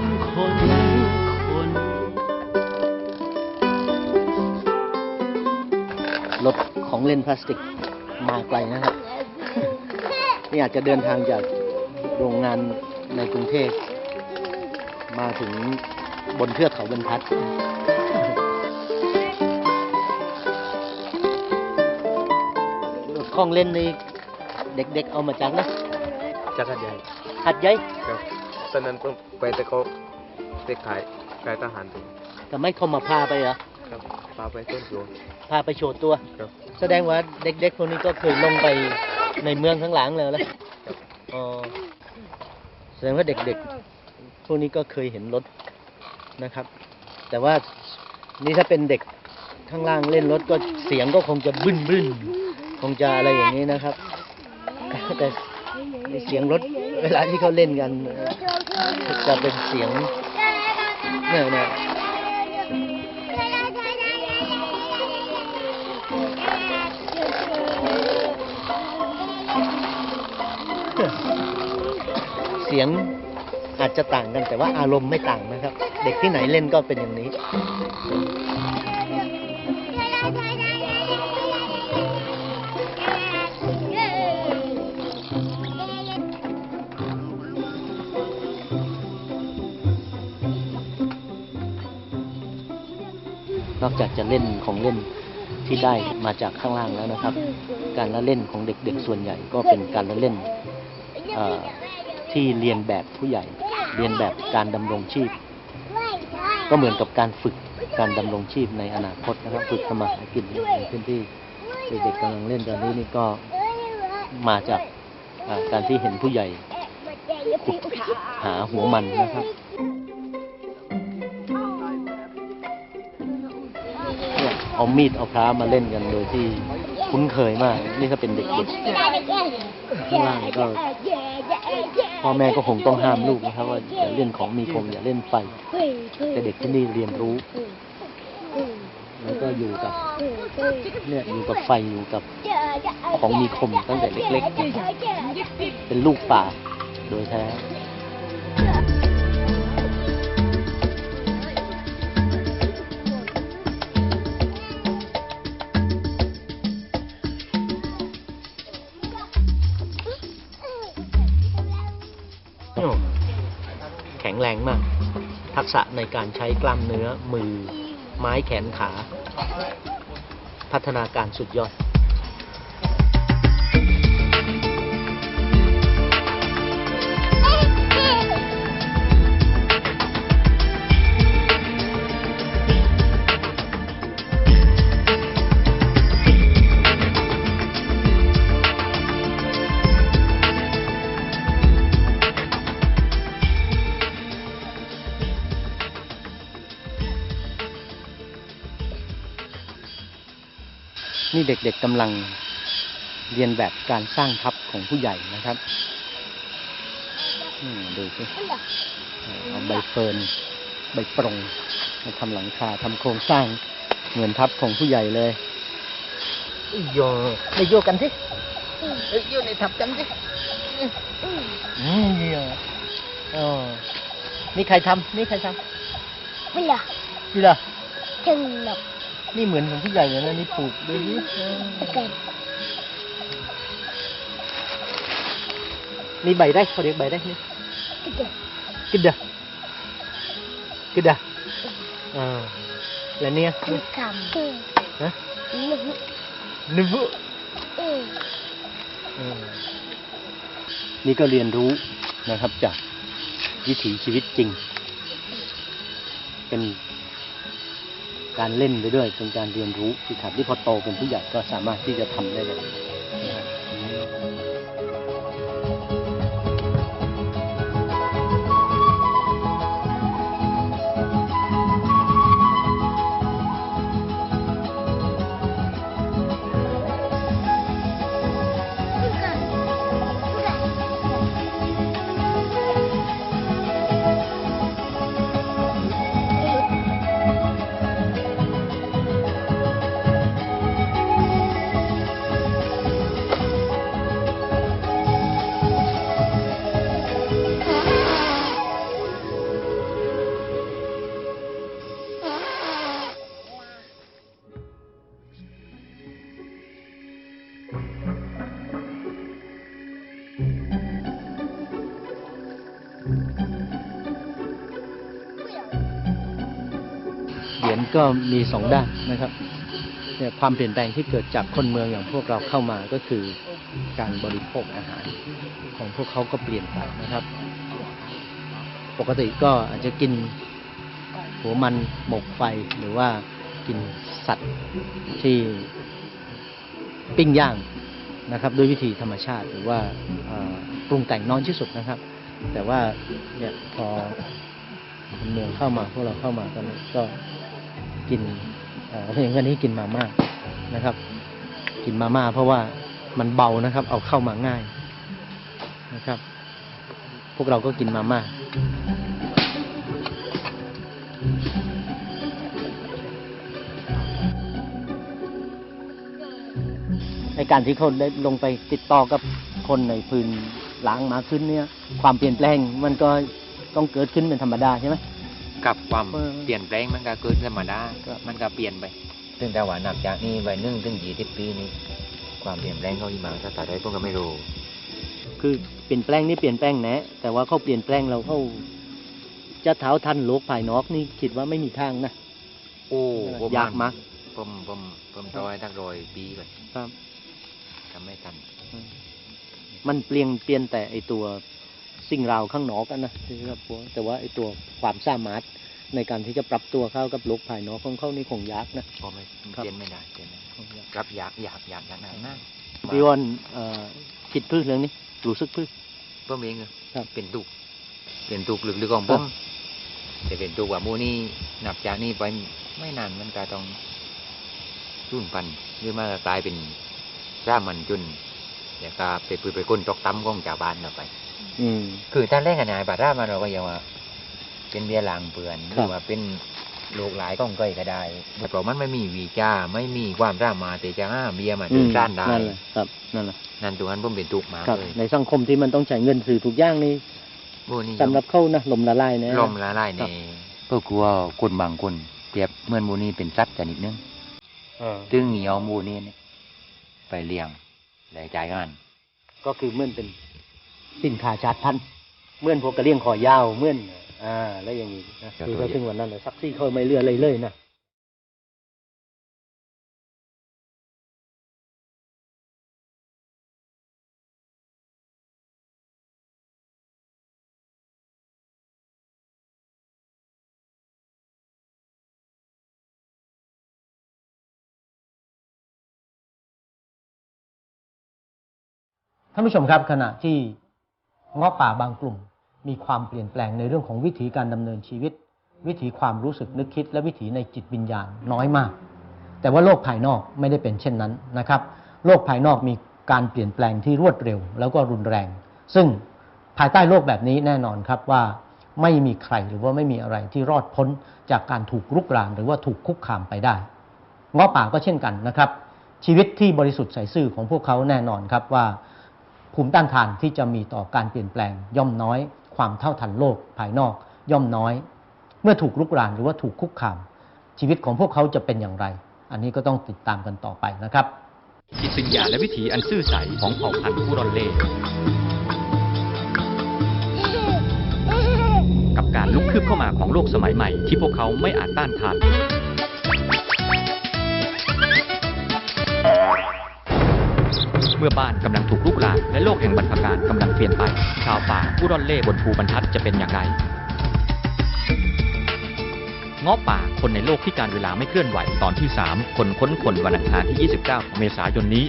คนคนคนรถของเล่นพลาสติกมาไกลนะครับ นี่อาจจะเดินทางจากโรงงานในกรุงเทพมาถึงบนเทือกเขาบรรทัดรถของเล่นนี่เด็กๆเอามาจากนะจักรยานหัดใหญ่ครับ ตอนนั้นผมไปแต่เขาไปขายขายทหารอยู่แต่ไม่เขามาพาไปเหรอครับพาไปต้นโยน พาไปโชว์ตัว ครับ แสดงว่าเด็กๆพวกนี้ก็เคยลงไปในเมืองข้างหลังเลยแล้วอ๋อแสดงว่าเด็กๆพวกนี้ก็เคยเห็นรถนะครับ แต่ว่านี่ถ้าเป็นเด็กข้างล่างเล่นรถก็เสียงก็คงจะบึ้นบึ้นคงจะอะไรอย่างนี้นะครับ แต่เสียงรถ เวลาที่เขาเล่นกันจะเป็นเสียงเนี่ยเนี่ยเสียงอาจจะต่างกันแต่ว่าอารมณ์ไม่ต่างนะครับ เด็กที่ไหนเล่นก็เป็นอย่างนี้ นอกจากจะเล่นของเล่นที่ได้มาจากข้างล่างแล้วนะครับ การละเล่นของเด็กๆส่วนใหญ่ก็เป็นการละเล่นที่เรียนแบบผู้ใหญ่ เรียนแบบการดำรงชีพ ก็เหมือนกับการฝึกการดำรงชีพในอนาคตนะครับ ฝึกทำมาหากินในพื้นที่เด็กๆกำลังเล่นตอนนี้นี่ก็มาจากการที่เห็นผู้ใหญ่ขุดหาหัวมันนะครับ เนี่ยเอามีดเอาพร้ามาเล่นกันโดยที่คุ้นเคยมาก นี่ถ้าเป็นเด็กๆข้างล่างก็พ่อแม่ก็คงต้องห้ามลูกนะครับ ว่าอย่าเล่นของมีคมอย่าเล่นไฟ แต่เด็กที่นี่เรียนรู้ แล้วก็อยู่กับเนี่ยอยู่กับไฟอยู่กับของมีคมตั้งแต่เล็กๆนะครับเป็นลูกป่าโดยแท้ แข็งแรงมาก ทักษะในการใช้กล้ามเนื้อมือ ไม้แขนขา พัฒนาการสุดยอด นี่เด็กๆกำลังเรียนแบบการสร้างทัพของผู้ใหญ่นะครับอืมดูสิเอาใบเฟิร์นใบปรงมาทำหลังคาทำโครงสร้างเหมือนทัพของผู้ใหญ่เลยโยไปโยกันสิเอ้ยโยในทับกันสิอืมเดียวอ๋อนี่ใครทำนี่ใครทำไม่เหรอนี่เหรอถึงหลบ นี่เหมือนของผู้ใหญ่เลยนะนี่ปลูกด้วยนี่กันนี่ใบได้เขาเรียกใบได้นี่ก็จะกึดดะกึดดะอ่าแล้วเนี่ยคือคำคือฮะนึกนึบุอืมอืมนี่ก็เรียนรู้นะครับจากวิถีชีวิตจริง เป็น การเล่นไปด้วยเป็นการเรียนรู้ที่ขับที่พอโตเป็นผู้ใหญ่ก็สามารถที่จะทำได้เลย ก็มีสองด้านนะครับเนี่ยความเปลี่ยนแปลงที่เกิดจากคนเมืองอย่างพวกเราเข้ามาก็คือการบริโภคอาหารของพวกเขาก็เปลี่ยนไปนะครับ ปกติก็อาจจะกินหัวมันหมกไฟหรือว่ากินสัตว์ที่ปิ้งย่างนะครับด้วยวิธีธรรมชาติหรือว่าปรุงแต่งน้อยที่สุดนะครับ แต่ว่าเนี่ยพอคนเมืองเข้ามาพวกเราเข้ามาก็ กินเอ่ออย่างวันนี้กินมาม่านะครับ กินมาม่าเพราะว่ามันเบานะครับ เอาเข้ามาง่ายนะครับ พวกเราก็กินมาม่าในการที่เขาได้ลงไปติดต่อกับคนในพื้นหล้างมาขึ้นเนี่ย ความเปลี่ยนแปลงมันก็ต้องเกิดขึ้นเป็นธรรมดาใช่ไหม กับความเออเปลี่ยนแปลงมันก็เกิดธรรมดาครับมันก็เปลี่ยนไปซึ่งแต่ว่านับจากนี้ไปหนึ่งถึงยี่สิบปีนี้ ความเปลี่ยนแปลงเขาอีมาถ้าตัดได้พวกก็ไม่รู้ คือเปลี่ยนแปลงนี่เปลี่ยนแปลงแนะแต่ว่าเขาเปลี่ยนแปลงเราเขาจะเท้าทันโลกภายนอกนี่คิดว่าไม่มีทางนะโอ้ผมยากมากผมผมผมรอยตั้งรอยปีก่อนครับทำไม่ทันมันเปลี่ยนเปลี่ยนแต่ไอตัว สิ่งราวข้างนอกกันนะที่ครับพวกแต่ว่าไอตัวความสามารถในการที่จะปรับตัวเข้ากับโลกภายนอกของเขานี่คงยากนะพอไม่ครับเปลี่ยนไม่ได้เปลี่ยนไม่ได้คงยากรับอยากอยากอยากอยากนานมากพี่วอนเอ่อคิดพื้นเรื่องนี้รู้สึกพื้นผมเองอะครับเป็นตุกเป็นตุกลึกๆของผครัมบแต่เป็นตุกว่าหมูนี่นับจากนี้ไปไม่นานมันก็ต้องรุ่นปันหรือมากกลายเป็นร่ามันจนเดี๋ยวก็ไปปืนไปก้นตกตั้มของชาวบ้านเราไปอืม คือท่านแรกกันนายบาดรามันเราก็ยังว่า เป็นเบียร์ลางเปือนหครัรืบอว่าเป็นลูกหลายก้องก้อยก็ได้เพราะมันไม่มีวีจ้าไม่มีความร่ามาแต่จะห้าเบียร์มาอืถึมงด้านได้นั่นแหละครับนั่นแหละนั่นตรงนั้นผมเป็นตุกหมาครับเลยในสังคมที่มันต้องใช้เงินซื้อทุกอย่างนี่โอ้นี่สำหรับเขานะลมละลายนะลมละลายในเพื่อกลัวคนบางคนเปรียบเหมื่อนหมูนี่เป็นสัตว์ชนิดหนึงเออซึ่งเหนียวหมูนี่เนี่ยไปเลี้ยงและจ่ายงานก็คือเหมื่อนเป็น สินค้าชาติพันธุ์เหมื่อนพวกกระเลี่ยงคอยาวเหมื่อนอ่า แล้วอย่างนี้นะคือเขาถึงวันนั้นเลยซักซี่เขาไม่เลือเลยเลยนะท่านผู้ชมครับขณะที่ เงาะป่าบางกลุ่ม มีความเปลี่ยนแปลงในเรื่องของวิถีการดำเนินชีวิต วิถีความรู้สึกนึกคิด และวิถีในจิตวิญญาณน้อยมาก แต่ว่าโลกภายนอกไม่ได้เป็นเช่นนั้นนะครับ โลกภายนอกมีการเปลี่ยนแปลงที่รวดเร็ว แล้วก็รุนแรง ซึ่งภายใต้โลกแบบนี้แน่นอนครับว่าไม่มีใครหรือว่าไม่มีอะไรที่รอดพ้นจากการถูกรุกรานหรือว่าถูกคุกคามไปได้เงาะป่าก็เช่นกันนะครับ ชีวิตที่บริสุทธิ์ใสซื่อของพวกเขาแน่นอนครับว่า ภูมิต้านทานที่จะมีต่อการเปลี่ยนแปลง ย่อมน้อย ความเท่าทันโลกภายนอก ย่อมน้อย เมื่อถูกลุกรานหรือว่าถูกคุกคาม ชีวิตของพวกเขาจะเป็นอย่างไร อันนี้ก็ต้องติดตามกันต่อไปนะครับจิตวิญญาณและวิถีอันซื่อใสของเผ่าพันธุ์ผู้รอนเล่กับการลุกคืบเข้ามาของโลกสมัยใหม่ที่พวกเขาไม่อาจต้านทาน เมื่อบ้านกำลังถูกลุกลานและโลกแห่งบรรพการกำลังเปลี่ยนไป ชาวป่าผู้ร่อนเล่บนภูบรรทัดจะเป็นอย่างไรเงาะป่าคนในโลกที่การเวลาไม่เคลื่อนไหวตอนที่ 3 คนค้นคนวันอังคารที่ 29 เมษายนนี้